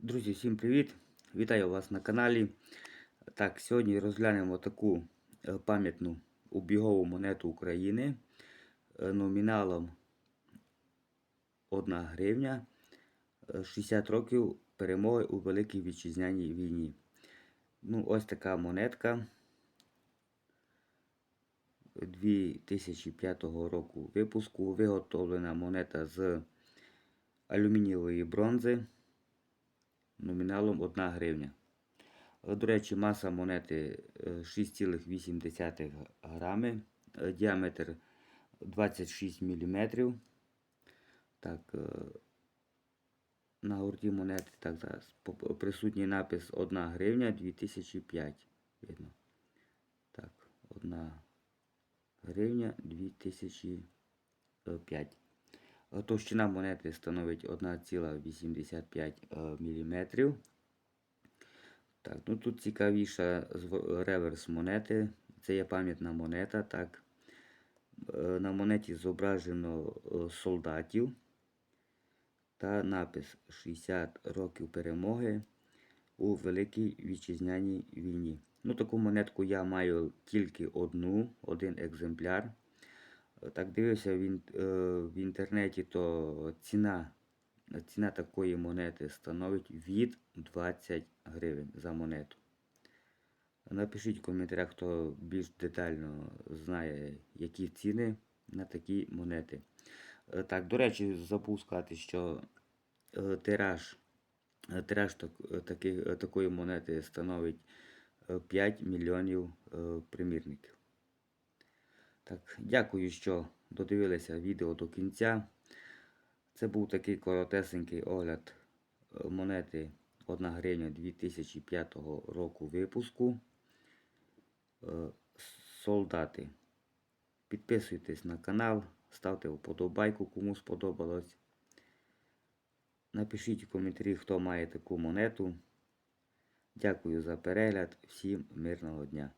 Друзі, всім привіт! Вітаю вас на каналі. Так, сьогодні розглянемо таку е, пам'ятну обігову монету України е, номіналом 1 гривня е, 60 років перемоги у Великій Вітчизняній війні. Ну, ось така монетка 2005 року випуску. Виготовлена монета з алюмінієвої бронзи номіналом 1 гривня. Е, До речі, маса монети е, 6,8 грами, е, діаметр 26 мм. Так, е, на гурті монети так зараз присутній напис 1 гривня 2005. Видно. Так, 1 гривня 2005. Е, Товщина монети становить 1,85 мм. Так, ну тут цікавіша реверс монети. Це є пам'ятна монета. Так. Е, На монеті зображено е, солдатів та напис 60 років перемоги у Великій Вітчизняній війні. Ну, таку монетку я маю тільки одну, один екземпляр. Так дивився е, в інтернеті, то ціна, ціна такої монети становить від 20 гривень за монету. Напишіть в коментарях, хто більш детально знає, які ціни на такі монети. Е, Так, до речі, забув сказати, що е, тираж, тираж так, таки- такої монети становить е, 5 мільйонів примірників. Так, дякую, що додивилися відео до кінця. Це був такий коротесенький огляд е, монети 1 гривня 2005 року випуску. Е, Солдати. Підписуйтесь на канал, ставте вподобайку, кому сподобалось. Напишіть в коментарі, хто має таку монету. Дякую за перегляд. Всім мирного дня!